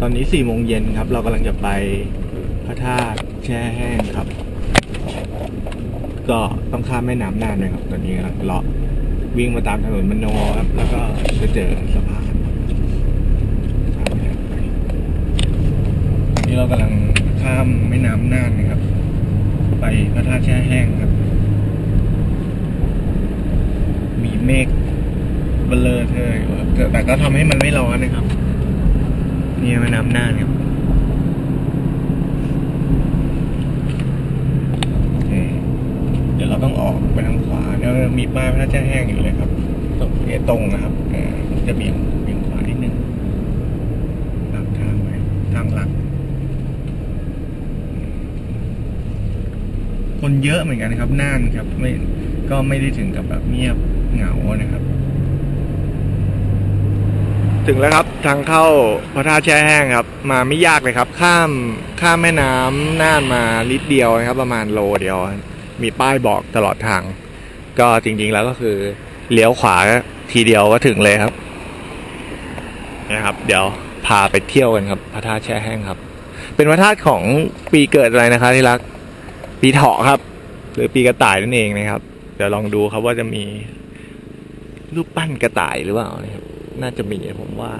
ตอนนี้สี่โมงเย็นครับ เรากำลังจะไปพระธาตุแช่แห้งครับ ก็ต้องข้ามแม่น้ำน่านด้วยครับ ตอนนี้กำลังเลาะวิ่งมาตามถนนมโนครับ แล้วก็จะเจอสะพานนี่เรากำลังข้ามแม่น้ำน่านนะครับ ไปพระธาตุแช่แห้งครับ มีเมฆเบลอเธออยู่ครับแต่แต่ก็ทำให้มันไม่ร้อนนะครับ นี่แม่น้ำน่านครับเดี๋ยวเราต้องออกไปทางขวาแล้วมีป้ายพระธาตุแช่แห้งอยู่เลยครับตรงเนี่ยตรงนะครับอ่จะเบี่ยงเบี่ยงขวานิดนึงตามทางไปทางหลัก คนเยอะเหมือนกันนะครับน่านครับไม่ก็ไม่ได้ถึงกับแบบเงียบเหงานะครับ ถึงแล้วครับทางเข้าพระธาตุแช่แห้งครับ มาไม่ยากเลยครับ ข้ามข้ามแม่น้ำน่านมานิดเดียวนะครับ ประมาณโลเดียว มีป้ายบอกตลอดทาง ก็จริงๆแล้วก็คือเลี้ยวขวาทีเดียวก็ถึงเลยครับนะครับ เดี๋ยวพาไปเที่ยวกันครับ พระธาตุแช่แห้งครับ เป็นพระธาตุของปีเกิดอะไรนะครับที่รักปีเถาะครับ หรือปีกระต่ายนั่นเองนะครับ เดี๋ยวลองดูครับว่าจะมีรูปปั้นกระต่ายหรือเปล่านะครับ น่าจะมีผมว่า